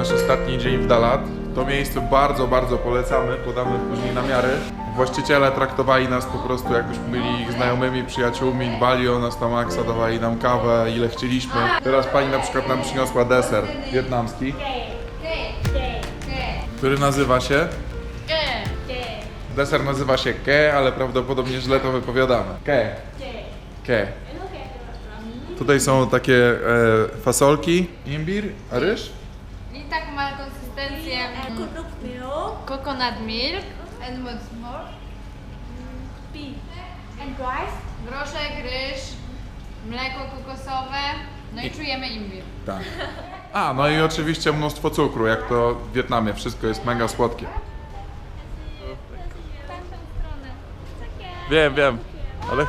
nasz ostatni dzień w Dalat. To miejsce bardzo, bardzo polecamy, podamy później namiary. Właściciele traktowali nas po prostu jakbyśmy byli ich znajomymi, przyjaciółmi, dbali o nas na maksa, dawali nam kawę, ile chcieliśmy. Teraz pani na przykład nam przyniosła deser wietnamski, który nazywa się... Deser nazywa się ke, ale prawdopodobnie źle to wypowiadamy. Ke. Ke. Tutaj są takie e, fasolki, imbir, ryż? I konsystencję Coconut milk, coconut milk and what's more? beef, and rice. Groszek, ryż, mleko kokosowe, no i czujemy imbir. Tak. A, no i oczywiście mnóstwo cukru, jak to w Wietnamie. Wszystko jest mega słodkie. Wiem, wiem, ale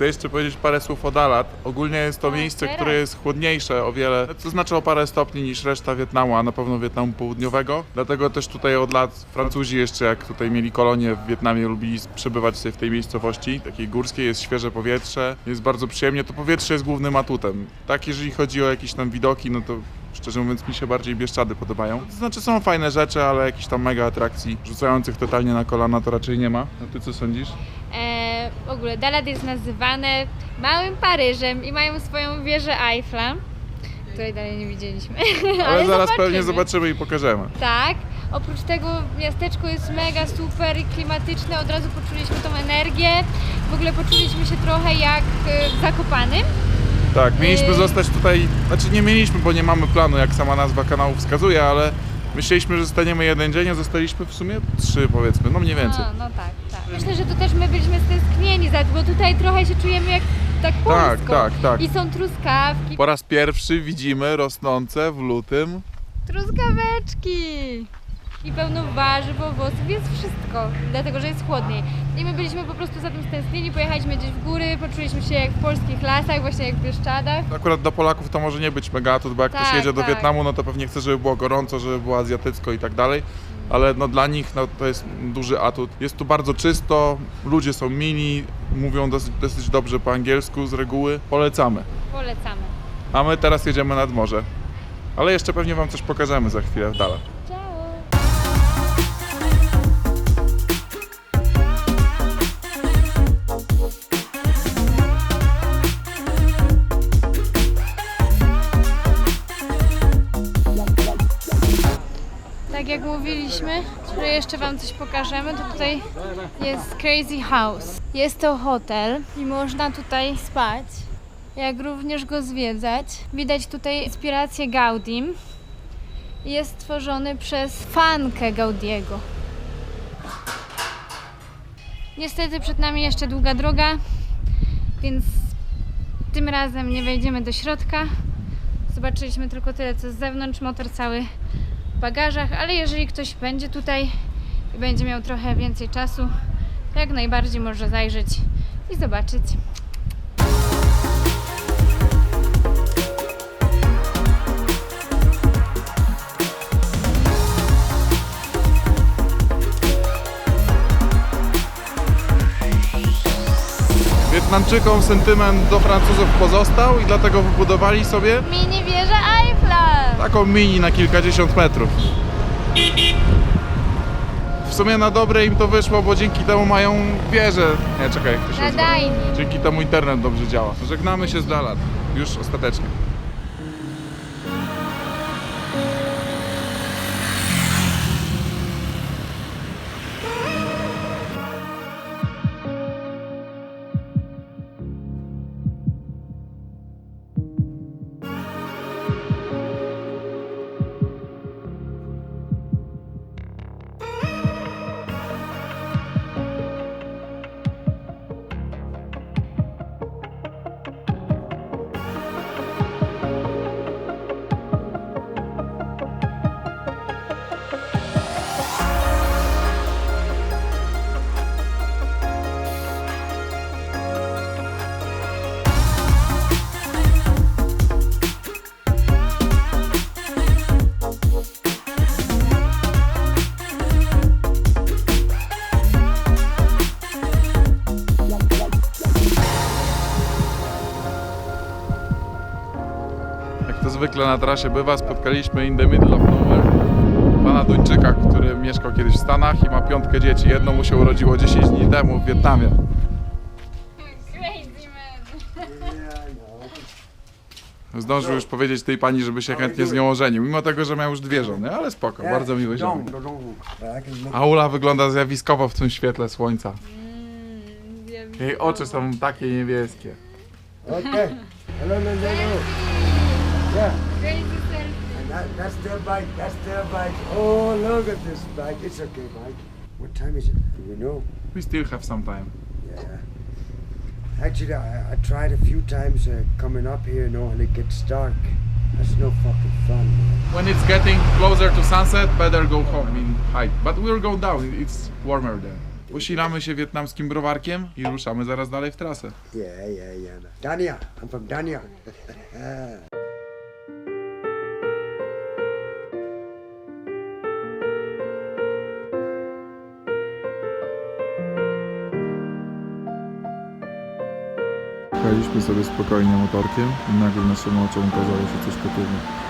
chcę jeszcze powiedzieć parę słów o Dalat. Ogólnie jest to miejsce, które jest chłodniejsze o wiele, to znaczy o parę stopni niż reszta Wietnamu, a na pewno Wietnamu Południowego. Dlatego też tutaj od lat Francuzi jeszcze, jak tutaj mieli kolonie w Wietnamie, lubili przebywać sobie w tej miejscowości. Takiej górskiej, jest świeże powietrze, jest bardzo przyjemnie. To powietrze jest głównym atutem. Tak, jeżeli chodzi o jakieś tam widoki, no to Szczerze mówiąc, mi się bardziej Bieszczady podobają. To znaczy, są fajne rzeczy, ale jakichś tam mega atrakcji rzucających totalnie na kolana to raczej nie ma. No ty co sądzisz? E, w ogóle Dalat jest nazywane Małym Paryżem i mają swoją wieżę Eiffla, której dalej nie widzieliśmy. Ale, zaraz zobaczymy. pewnie zobaczymy i pokażemy. Tak. Oprócz tego miasteczko jest mega super i klimatyczne. Od razu poczuliśmy tą energię. W ogóle poczuliśmy się trochę jak e, w Zakopanym. Tak, mieliśmy Yy. zostać tutaj, znaczy nie mieliśmy, bo nie mamy planu, jak sama nazwa kanału wskazuje, ale myśleliśmy, że zostaniemy jeden dzień, a zostaliśmy w sumie trzy powiedzmy, no mniej więcej. No, no tak, tak. Myślę, że to też my byliśmy stęsknieni za bo tutaj trochę się czujemy jak tak Tak, polsko. tak, tak. I są truskawki. Po raz pierwszy widzimy rosnące w lutym Truskaweczki! I pełno warzyw, owoców, jest wszystko, dlatego że jest chłodniej. I my byliśmy po prostu za tym stęsknieni, pojechaliśmy gdzieś w góry, poczuliśmy się jak w polskich lasach, właśnie jak w Bieszczadach. Akurat dla Polaków to może nie być mega atut, bo jak ktoś Tak, jedzie do tak. Wietnamu, no to pewnie chce, żeby było gorąco, żeby było azjatycko i tak dalej. Ale no dla nich no, to jest duży atut. Jest tu bardzo czysto, ludzie są mili, mówią dosyć, dosyć dobrze po angielsku z reguły. Polecamy. Polecamy. A my teraz jedziemy nad morze. Ale jeszcze pewnie wam coś pokażemy za chwilę w dale. Jeszcze Wam coś pokażemy, to tutaj jest Crazy House. Jest to hotel i można tutaj spać, jak również go zwiedzać. Widać tutaj inspirację Gaudim. Jest stworzony przez fankę Gaudiego. Niestety przed nami jeszcze długa droga, więc tym razem nie wejdziemy do środka. Zobaczyliśmy tylko tyle, co z zewnątrz, motor cały bagażach, ale jeżeli ktoś będzie tutaj i będzie miał trochę więcej czasu, to jak najbardziej może zajrzeć i zobaczyć. Wietnamczykom sentyment do Francuzów pozostał i dlatego wybudowali sobie Mini! Taką mini na kilkadziesiąt metrów. W sumie na dobre im to wyszło, bo dzięki temu mają wieżę. Nie, czekaj, jak to się nazywa? Nadajnik. Dzięki temu internet dobrze działa. Żegnamy się z Dalat. Już ostatecznie. Zwykle na trasie bywa, spotkaliśmy in the middle of nowhere. Duńczyka, który mieszkał kiedyś w Stanach i ma piątkę dzieci. Jedno mu się urodziło 10 dni temu w Wietnamie. Crazy man. Zdążył już powiedzieć tej pani, żeby się chętnie z nią ożenił, mimo tego, że miał już dwie żony, ale spoko, bardzo miły ziomek. Make Aula wygląda zjawiskowo w tym świetle słońca. Mm. Jej oczy są takie niebieskie. Okay. Hello. Yeah. Crazy selfie. And that, that's their bike. That's their bike. Oh, look at this bike. It's okay, Mike. What time is it? Do we know? We still have some time. Yeah. Actually, I, I tried a few times uh, coming up here, you know, and it gets dark. That's no fucking fun, man. When it's getting closer to sunset, better go home in height. But we'll go down, it's warmer there. Usilamy się wietnamskim browarkiem i ruszamy zaraz dalej w trasę. Yeah, yeah, yeah. Dania. I'm from Dania. Jechaliśmy sobie spokojnie motorkiem i nagle naszym oczom ukazało się coś takiego.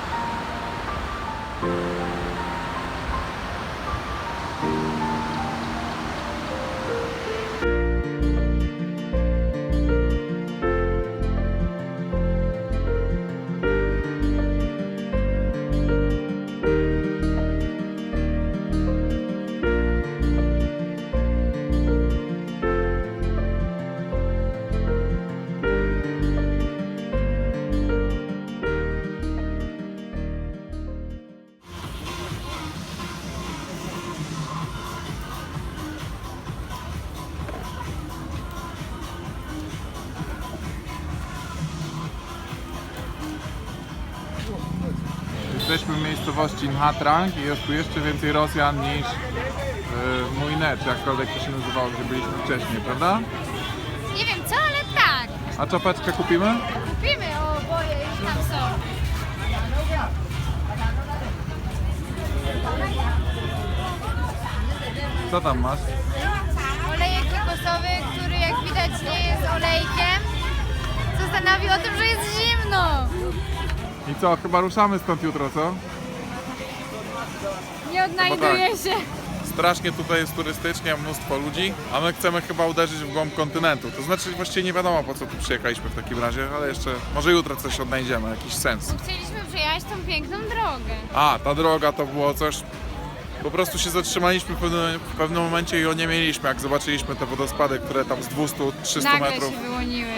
Miejscowości Nhatrang i jest tu jeszcze więcej Rosjan niż yy, Mujne, czy jakkolwiek to się nazywało, gdzie byliśmy wcześniej, prawda? Nie wiem co, ale tak. A czapeczkę kupimy? Kupimy, o boje, już tam są. Co tam masz? Olejek kokosowy, który jak widać nie jest olejkiem, co stanowi o tym, że jest zimno. I co, chyba ruszamy stąd jutro, co? Nie odnajduję się. Strasznie tutaj jest turystycznie, mnóstwo ludzi, a my chcemy chyba uderzyć w głąb kontynentu. To znaczy właściwie nie wiadomo po co tu przyjechaliśmy w takim razie, ale jeszcze może jutro coś odnajdziemy, jakiś sens. Chcieliśmy przejechać tą piękną drogę. A, ta droga to było coś... Po prostu się zatrzymaliśmy w pewnym, w pewnym momencie i o nie mieliśmy, jak zobaczyliśmy te wodospady, które tam z 200-300 Nagle metrów się wyłoniły.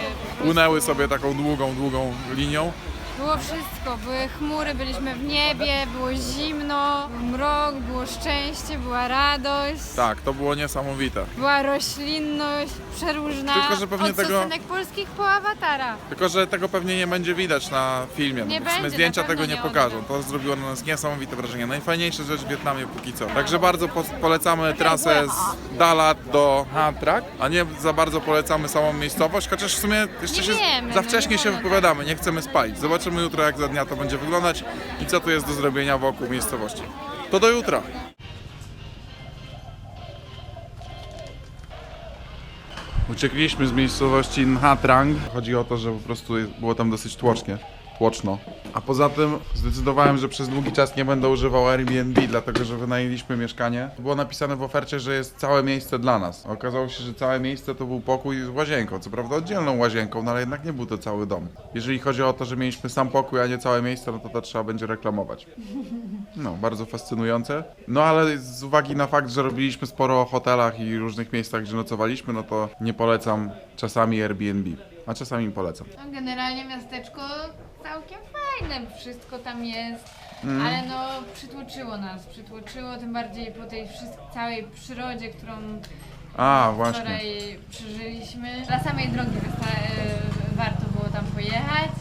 płynęły sobie taką długą, długą linią. Było wszystko, były chmury, byliśmy w niebie, było zimno, był mrok, było szczęście, była radość. Tak, to było niesamowite. Była roślinność przeróżna. Tylko, że pewnie od tego- polskich po awatara. Tylko, że tego pewnie nie będzie widać na filmie. Nie no, bo w sumie będzie, zdjęcia na pewno tego nie nie pokażą. oddam. To zrobiło na nas niesamowite wrażenie. Najfajniejsza rzecz w Wietnamie póki co. Także bardzo po polecamy trasę z Dalat do Ha Trak, a nie za bardzo polecamy samą miejscowość, chociaż w sumie jeszcze Nie się wiemy, za no wcześnie nie się wolno wypowiadamy, nie chcemy spalić. Zobaczymy jutro jak za dnia to będzie wyglądać i co tu jest do zrobienia wokół miejscowości. To do jutra. Uciekliśmy z miejscowości Nha Trang. Chodzi o to, że po prostu było tam dosyć tłocznie. Tłoczno. A poza tym zdecydowałem, że przez długi czas nie będę używał Airbnb, dlatego że wynajęliśmy mieszkanie. Było napisane w ofercie, że jest całe miejsce dla nas. Okazało się, że całe miejsce to był pokój z łazienką. Co prawda oddzielną łazienką, no ale jednak nie był to cały dom. Jeżeli chodzi o to, że mieliśmy sam pokój, a nie całe miejsce, no to to trzeba będzie reklamować. No, bardzo fascynujące. No ale z uwagi na fakt, że robiliśmy sporo o hotelach i różnych miejscach, gdzie nocowaliśmy, no to nie polecam czasami Airbnb, a czasami polecam. No, generalnie miasteczko całkiem fajne, wszystko tam jest, Mhm. ale no przytłoczyło nas, przytłoczyło, tym bardziej po tej wszystk- całej przyrodzie, którą A, właśnie. wczoraj przeżyliśmy. Dla samej drogi wysta- e, warto było tam pojechać.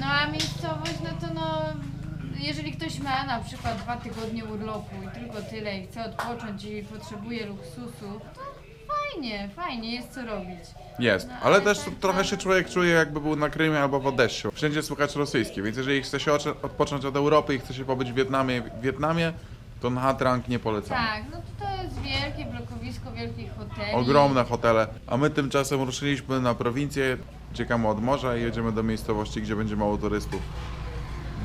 No a miejscowość, no to no, jeżeli ktoś ma na przykład dwa tygodnie urlopu i tylko tyle i chce odpocząć i potrzebuje luksusu, to fajnie, fajnie, jest co robić. Jest, ale też trochę się człowiek czuje jakby był na Krymie albo w Odessie. Wszędzie słychać rosyjskie, więc jeżeli chce się odpocząć od Europy i chce się pobyć w Wietnamie, w Wietnamie to Nha Trang nie polecam. Tak, no to, to jest wielkie blokowisko wielkich hoteli. Ogromne hotele, a my tymczasem ruszyliśmy na prowincję, uciekamy od morza i jedziemy do miejscowości, gdzie będzie mało turystów.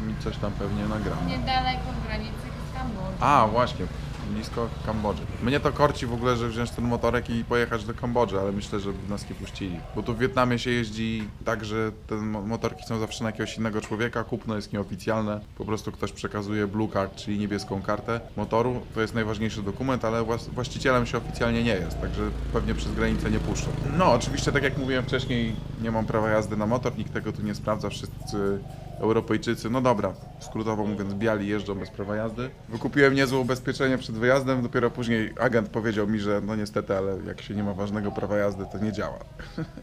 I coś tam pewnie nagramy. Niedaleko granicy z A, właśnie, blisko Kambodży. Mnie to korci w ogóle, że wziąć ten motorek i pojechać do Kambodży, ale myślę, że nas nie puścili. Bo tu w Wietnamie się jeździ tak, że te mo- motorki są zawsze na jakiegoś innego człowieka, kupno jest nieoficjalne. Po prostu ktoś przekazuje blue card, czyli niebieską kartę motoru. To jest najważniejszy dokument, ale właścicielem się oficjalnie nie jest, także pewnie przez granicę nie puszczą. No, oczywiście, tak jak mówiłem wcześniej, nie mam prawa jazdy na motor, nikt tego tu nie sprawdza, wszyscy Europejczycy, no dobra, skrótowo mówiąc, biali jeżdżą bez prawa jazdy. Wykupiłem niezłe ubezpieczenie przed wyjazdem, dopiero później agent powiedział mi, że no niestety, ale jak się nie ma ważnego prawa jazdy, to nie działa.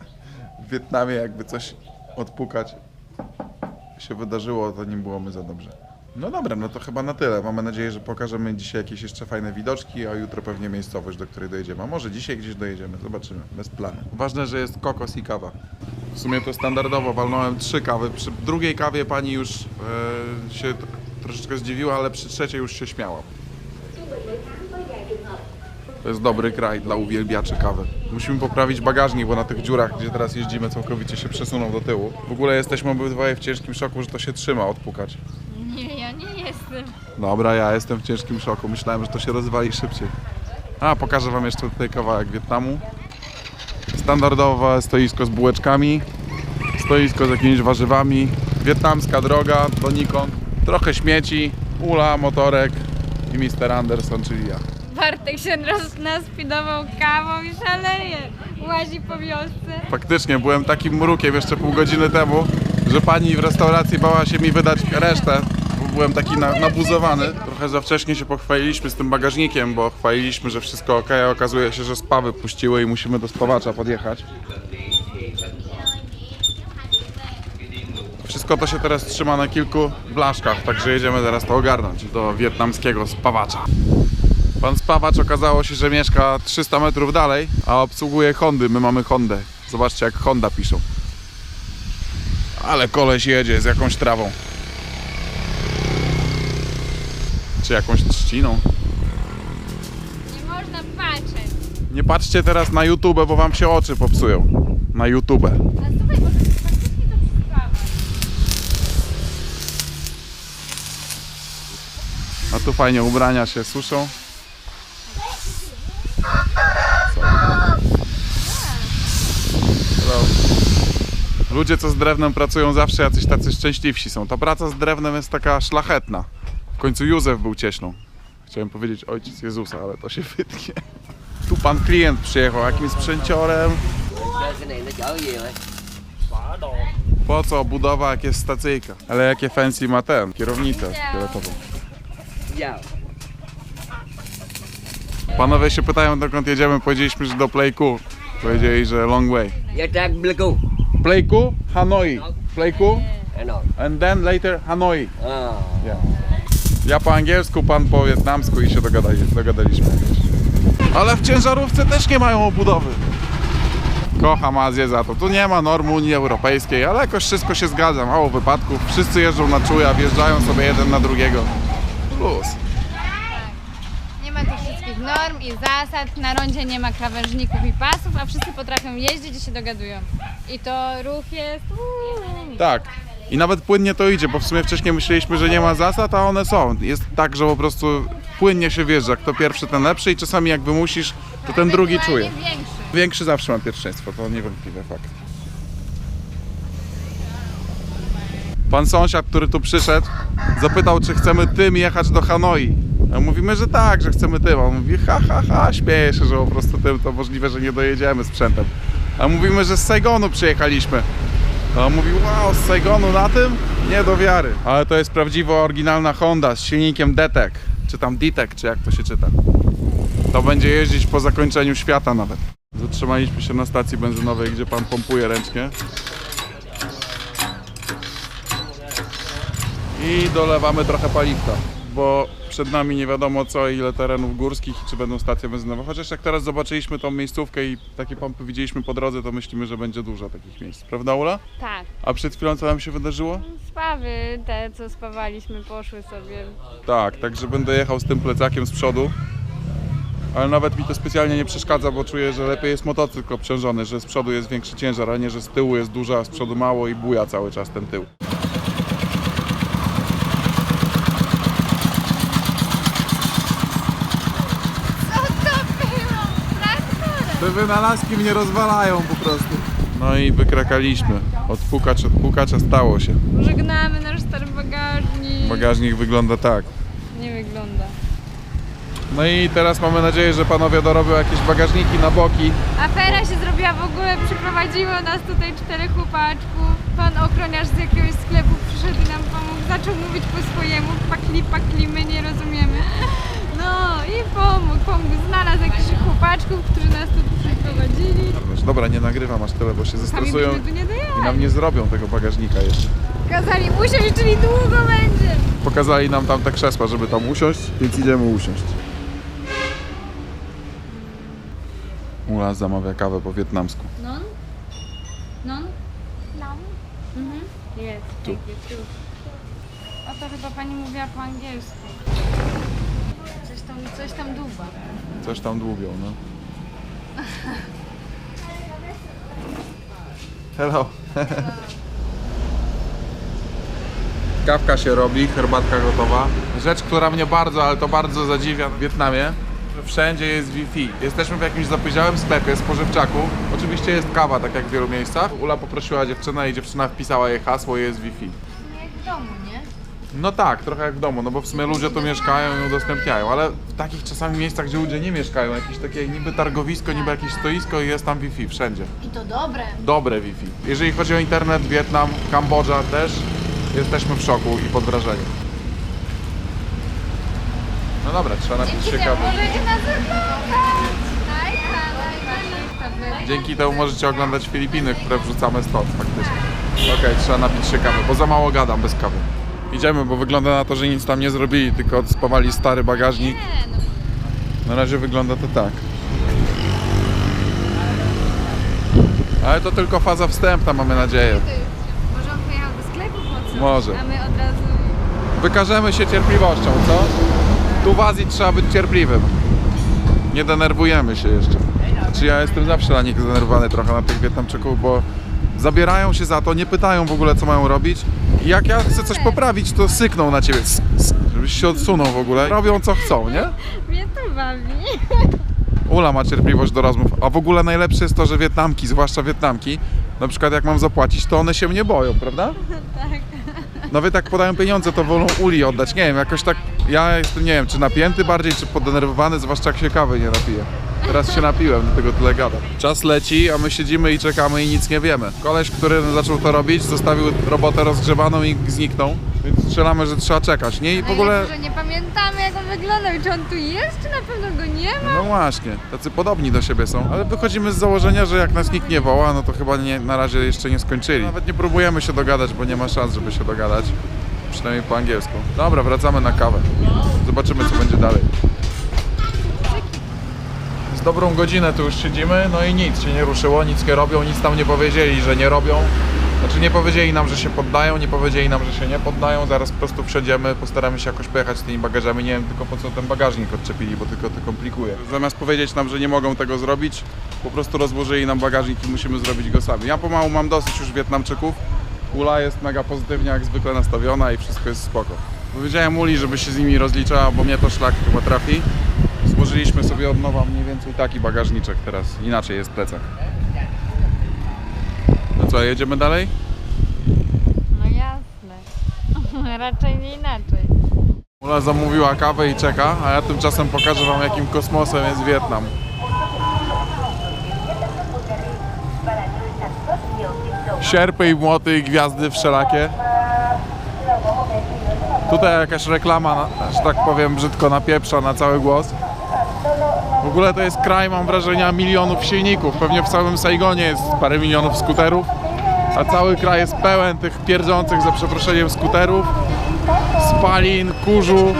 w Wietnamie jakby coś odpukać się wydarzyło, to nie byłoby za dobrze. No dobra, no to chyba na tyle. Mamy nadzieję, że pokażemy dzisiaj jakieś jeszcze fajne widoczki, a jutro pewnie miejscowość, do której dojedziemy. A może dzisiaj gdzieś dojedziemy, zobaczymy, bez planu. Ważne, że jest kokos i kawa. W sumie to standardowo walnąłem trzy kawy. Przy drugiej kawie pani już e, się troszeczkę zdziwiła, ale przy trzeciej już się śmiała. To jest dobry kraj dla uwielbiaczy kawy. Musimy poprawić bagażnik, bo na tych dziurach, gdzie teraz jeździmy, całkowicie się przesunął do tyłu. W ogóle jesteśmy obydwoje w ciężkim szoku, że to się trzyma odpukać. Jestem. Dobra, ja jestem w ciężkim szoku. Myślałem, że to się rozwali szybciej. A, pokażę wam jeszcze tutaj kawałek Wietnamu. Standardowe stoisko z bułeczkami. Stoisko z jakimiś warzywami. Wietnamska droga donikąd. Trochę śmieci. Ula, motorek i Mr. Anderson, czyli ja. Bartek się roz- naspidował kawą i szaleje. Łazi po wiosce. Faktycznie, byłem takim mrukiem jeszcze pół godziny temu, że pani w restauracji bała się mi wydać resztę, byłem taki na, nabuzowany. Trochę za wcześnie się pochwaliliśmy z tym bagażnikiem, bo chwaliliśmy, że wszystko ok, a okazuje się, że spawy puściły i musimy do spawacza podjechać. Wszystko to się teraz trzyma na kilku blaszkach, także jedziemy teraz to ogarnąć do wietnamskiego spawacza. Pan spawacz okazało się, że mieszka 300 metrów dalej, a obsługuje Hondy. My mamy Hondę. Zobaczcie jak Honda piszą. Ale koleś jedzie z jakąś trawą. Czy jakąś trzciną. Nie można patrzeć. Nie patrzcie teraz na YouTube, bo wam się oczy popsują. Na YouTube. A słuchaj, może faktycznie to przyspawać. A tu fajnie ubrania się suszą. Ludzie, co z drewnem pracują, zawsze jacyś tacy szczęśliwsi są. Ta praca z drewnem jest taka szlachetna. W końcu Józef był cieśną. Chciałem powiedzieć ojciec Jezusa, ale to się wytnie. Tu pan klient przyjechał, jakim sprzęciorem. Po co budowa, jak jest stacyjka? Ale jakie fancy ma ten, kierownicę fioletową. Panowie się pytają dokąd jedziemy, powiedzieliśmy, że do Playku. Powiedzieli, że long way. Nha Trang Pleiku Playku, Hanoi. Playku and then later Hanoi. Yeah. Ja po angielsku, pan po wietnamsku i się dogadali, dogadaliśmy. Ale w ciężarówce też nie mają obudowy. Kocham Azję za to. Tu nie ma norm Unii Europejskiej, ale jakoś wszystko się zgadza. Mało wypadków. Wszyscy jeżdżą na czuja, wjeżdżają sobie jeden na drugiego. Plus. Nie ma tych wszystkich norm i zasad. Na rondzie nie ma krawężników i pasów, a wszyscy potrafią jeździć i się dogadują. I to ruch jest... uuu. Tak. I nawet płynnie to idzie, bo w sumie wcześniej myśleliśmy, że nie ma zasad, a one są. Jest tak, że po prostu płynnie się wjeżdża. Kto pierwszy, ten lepszy i czasami jak wymusisz, to ten drugi czuje. Większy zawsze ma pierwszeństwo, to niewątpliwy fakt. Pan sąsiad, który tu przyszedł, zapytał, czy chcemy tym jechać do Hanoi. A mówimy, że tak, że chcemy tym. A on mówi, ha, ha, ha, śmieje się, że po prostu tym to możliwe, że nie dojedziemy sprzętem. A mówimy, że z Saigonu przyjechaliśmy. On mówi, wow, z Saigonu na tym? Nie do wiary. Ale to jest prawdziwa, oryginalna Honda z silnikiem DTEC, czy tam DTEC, czy jak to się czyta. To będzie jeździć po zakończeniu świata nawet. Zatrzymaliśmy się na stacji benzynowej, gdzie pan pompuje ręcznie. I dolewamy trochę paliwka, bo przed nami nie wiadomo co, ile terenów górskich i czy będą stacje benzynowe. Chociaż jak teraz zobaczyliśmy tą miejscówkę i takie pompy widzieliśmy po drodze, to myślimy, że będzie dużo takich miejsc. Prawda Ula? Tak. A przed chwilą co nam się wydarzyło? Spawy te, co spawaliśmy, poszły sobie. Tak, także będę jechał z tym plecakiem z przodu. Ale nawet mi to specjalnie nie przeszkadza, bo czuję, że lepiej jest motocykl obciążony, że z przodu jest większy ciężar, a nie, że z tyłu jest dużo, a z przodu mało i buja cały czas ten tył. Wynalazki mnie rozwalają po prostu. No i wykrakaliśmy. Odpukacz, odpukacz, a stało się. Żegnamy nasz stary bagażnik. Bagażnik wygląda tak. Nie wygląda. No i teraz mamy nadzieję, że panowie dorobią jakieś bagażniki na boki. Afera się zrobiła w ogóle, przyprowadziło nas tutaj czterech chłopaczków. Pan ochroniarz z jakiegoś sklepu przyszedł i nam pomógł, zaczął mówić po swojemu, pakli, pakli, my nie rozumiemy. No i pomógł, pomógł, znalazł jakichś chłopaczków, którzy nas tu przyprowadzili. Dobra, nie nagrywam aż tyle, bo się zestresują nie i nam nie zrobią tego bagażnika jeszcze. Kazali usiąść, czyli długo będzie. Pokazali nam tam te krzesła, żeby tam usiąść, więc idziemy usiąść. Ula zamawia kawę po wietnamsku. Non? Non? Non. Mhm. Jest, tu. O to chyba pani mówiła po angielsku. Coś tam, coś tam dłuba. Coś tam dłubią, no. Hello. Kawka się robi, herbatka gotowa. Rzecz, która mnie bardzo, ale to bardzo zadziwia w Wietnamie, że wszędzie jest Wi-Fi. Jesteśmy w jakimś zapyziałym sklepie spożywczaku. Oczywiście jest kawa, tak jak w wielu miejscach. Ula poprosiła dziewczynę i dziewczyna wpisała jej hasło i jest Wi-Fi. Jak w domu, nie? No tak, trochę jak w domu, no bo w sumie ludzie tu mieszkają i udostępniają, ale w takich czasami miejscach, gdzie ludzie nie mieszkają, jakieś takie niby targowisko, niby jakieś stoisko i jest tam Wi-Fi wszędzie. I to dobre. Dobre Wi-Fi. Jeżeli chodzi o internet, Wietnam, Kambodża też, jesteśmy w szoku i pod wrażeniem. No dobra, trzeba napić się kawy. możecie nas oglądać. Dzięki temu możecie oglądać Filipiny, które wrzucamy stąd faktycznie. Okej, trzeba napić się kawy, bo za mało gadam bez kawy. Idziemy, bo wygląda na to, że nic tam nie zrobili, tylko odspawali stary bagażnik. No. Na razie wygląda to tak. Ale to tylko faza wstępna, mamy nadzieję. Może on pojechał do sklepu po? Może. A my od razu... Wykażemy się cierpliwością, co? Tu w Azji trzeba być cierpliwym. Nie denerwujemy się jeszcze. Znaczy ja jestem zawsze na nich zdenerwowany trochę na tych Wietnamczyków, bo zabierają się za to, nie pytają w ogóle co mają robić. I jak ja chcę coś poprawić, to sykną na ciebie, żebyś się odsunął w ogóle. Robią co chcą, nie? Mnie to bawi. Ula ma cierpliwość do rozmów, a w ogóle najlepsze jest to, że Wietnamki, zwłaszcza Wietnamki, na przykład jak mam zapłacić, to one się mnie boją, prawda? Tak. Nawet jak podają pieniądze, to wolą Uli oddać. Nie wiem, jakoś tak, ja jestem, nie wiem, czy napięty bardziej, czy poddenerwowany, zwłaszcza jak się kawy nie napiję. Teraz się napiłem, dlatego tyle gadam. Czas leci, a my siedzimy i czekamy i nic nie wiemy. Koleś, który zaczął to robić, zostawił robotę rozgrzebaną i zniknął, więc strzelamy, że trzeba czekać, nie? I w ogóle... Że nie pamiętamy jak on wyglądał i czy on tu jest, czy na pewno go nie ma. No właśnie, tacy podobni do siebie są. Ale wychodzimy z założenia, że jak nas nikt nie woła, no to chyba nie, na razie jeszcze nie skończyli. Nawet nie próbujemy się dogadać, bo nie ma szans, żeby się dogadać. Przynajmniej po angielsku. Dobra, wracamy na kawę. Zobaczymy, co będzie dalej. Dobrą godzinę tu już siedzimy, no i nic się nie ruszyło, nic nie robią, nic tam nie powiedzieli, że nie robią. Znaczy nie powiedzieli nam, że się poddają, nie powiedzieli nam, że się nie poddają, zaraz po prostu wsiądziemy, postaramy się jakoś pojechać z tymi bagażami, nie wiem tylko po co ten bagażnik odczepili, bo tylko to komplikuje. Zamiast powiedzieć nam, że nie mogą tego zrobić, po prostu rozłożyli nam bagażnik i musimy zrobić go sami. Ja pomału mam dosyć już Wietnamczyków, Ula jest mega pozytywnie jak zwykle nastawiona i wszystko jest spoko. Powiedziałem Uli, żeby się z nimi rozliczała, bo mnie to szlak chyba trafi. Złożyliśmy sobie od nowa mniej więcej taki bagażniczek teraz, inaczej jest plecak. No co, jedziemy dalej? No jasne. Raczej nie inaczej. Ula zamówiła kawę i czeka, a ja tymczasem pokażę wam jakim kosmosem jest Wietnam. Sierpy i młoty i gwiazdy wszelakie. Tutaj jakaś reklama, że tak powiem brzydko napieprza na cały głos. W ogóle to jest kraj, mam wrażenia, milionów silników. Pewnie w całym Saigonie jest parę milionów skuterów, a cały kraj jest pełen tych pierdzących, za przeproszeniem, skuterów spalin, kurzu,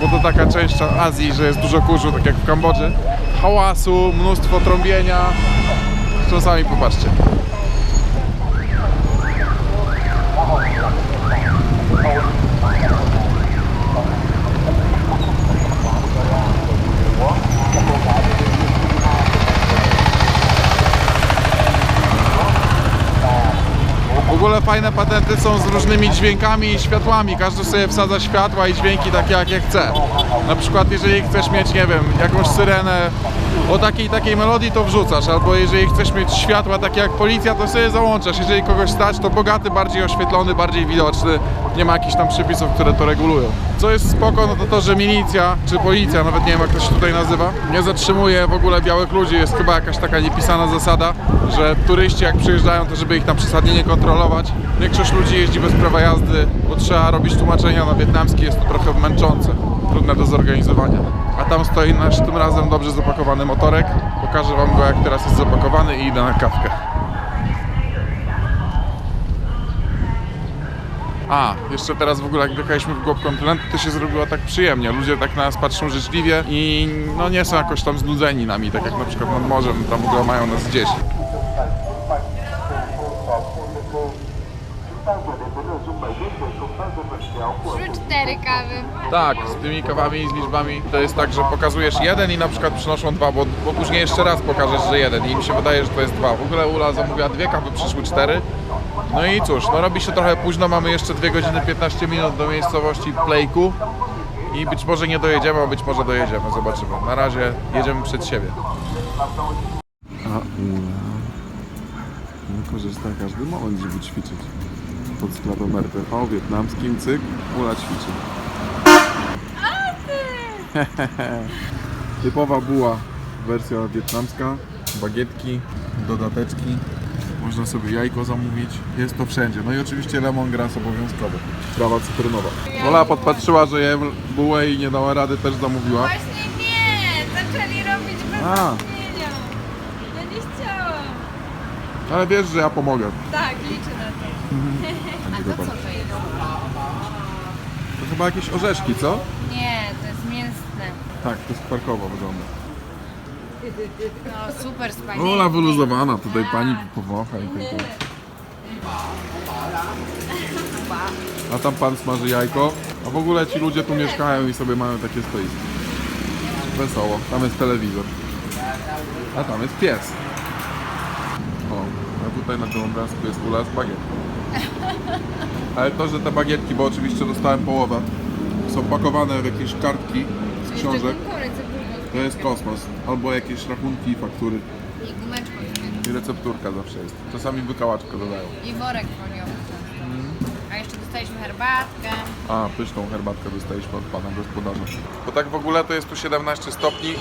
bo to taka część Azji, że jest dużo kurzu, tak jak w Kambodży. Hałasu, mnóstwo trąbienia. Zresztą sami popatrzcie. Fajne patenty są z różnymi dźwiękami i światłami. Każdy sobie wsadza światła i dźwięki takie jakie chce. Na przykład jeżeli chcesz mieć, nie wiem, jakąś syrenę o takiej takiej melodii, to wrzucasz. Albo jeżeli chcesz mieć światła takie jak policja, to sobie załączasz. Jeżeli kogoś stać, to bogaty, bardziej oświetlony, bardziej widoczny. Nie ma jakichś tam przepisów, które to regulują. Co jest spoko, no to to, że milicja, czy policja, nawet nie wiem jak to się tutaj nazywa, nie zatrzymuje w ogóle białych ludzi. Jest chyba jakaś taka niepisana zasada, że turyści jak przyjeżdżają, to żeby ich tam przesadnie nie kontrolować. Większość ludzi jeździ bez prawa jazdy, bo trzeba robić tłumaczenia na wietnamski, jest to trochę męczące, trudne do zorganizowania. A tam stoi nasz tym razem dobrze zapakowany motorek. Pokażę wam go jak teraz jest zapakowany i idę na kawkę. A, jeszcze teraz w ogóle jak wjechaliśmy w głąb kontynentu, to się zrobiło tak przyjemnie. Ludzie tak na nas patrzą życzliwie i no nie są jakoś tam znudzeni nami, tak jak na przykład nad morzem, tam w ogóle mają nas gdzieś. Trzy, cztery kawy. Tak, z tymi kawami i z liczbami to jest tak, że pokazujesz jeden i na przykład przynoszą dwa, bo, bo później jeszcze raz pokażesz, że jeden i im się wydaje, że to jest dwa. W ogóle Ula zamówiła dwie kawy, przyszły cztery. No i cóż, no robi się trochę późno, mamy jeszcze 2 godziny 15 minut do miejscowości Playku i być może nie dojedziemy, a być może dojedziemy, zobaczymy. Na razie jedziemy przed siebie. A Ula korzysta każdy moment, żeby ćwiczyć. Pod sklepem RTV wietnamskim, cyk, Ula ćwiczy. Typowa buła, wersja wietnamska, bagietki, dodateczki. Można sobie jajko zamówić. Jest to wszędzie. No i oczywiście lemongrass obowiązkowy. Trawa cytrynowa. Ola podpatrzyła, że jem bułę i nie dała rady, też zamówiła. Właśnie nie! Zaczęli robić bez A. Ja nie chciałam. Ale wiesz, że ja pomogę. Tak, liczę na to. Będzie go pan- to jest? To chyba jakieś orzeszki, co? Nie, to jest mięsne. Tak, to jest kwarkowo wygląda. No super spaghetti. Ola wyluzowana, tutaj pani powącha i tak dalej. A tam pan smaży jajko. A w ogóle ci ludzie tu mieszkają i sobie mają takie stoisko. Wesoło. Tam jest telewizor. A tam jest pies. O, a tutaj na tym obrazku jest ula bagietką. Ale to, że te bagietki, bo oczywiście dostałem połowę, są pakowane w jakieś kartki z książek, to jest kosmos. Albo jakieś rachunki i faktury. I gumeczko I recepturka zawsze jest. Czasami wykałaczkę dodają. I worek foliowy. A jeszcze dostaliśmy herbatkę. A, pyszną herbatkę dostaliśmy od pana gospodarza. Bo tak w ogóle to jest tu 17 stopni.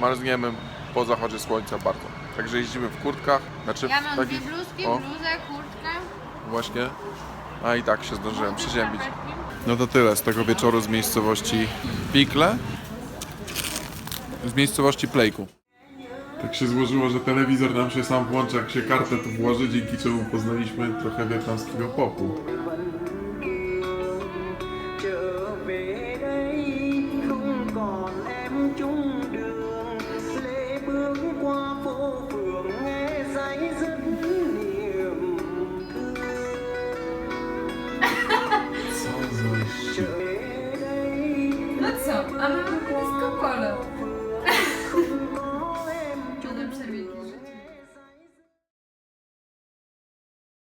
Marzniemy po zachodzie słońca bardzo. Także jeździmy w kurtkach. Znaczy Ja w mam takich... dwie bluzki, O, bluzę, kurtkę. Właśnie. A i tak się zdążyłem przeziębić. No to tyle z tego wieczoru z miejscowości Pikle. Z miejscowości Plejku. Tak się złożyło, że telewizor nam się sam włącza, jak się kartę tu włoży, dzięki czemu poznaliśmy trochę wietnamskiego popu.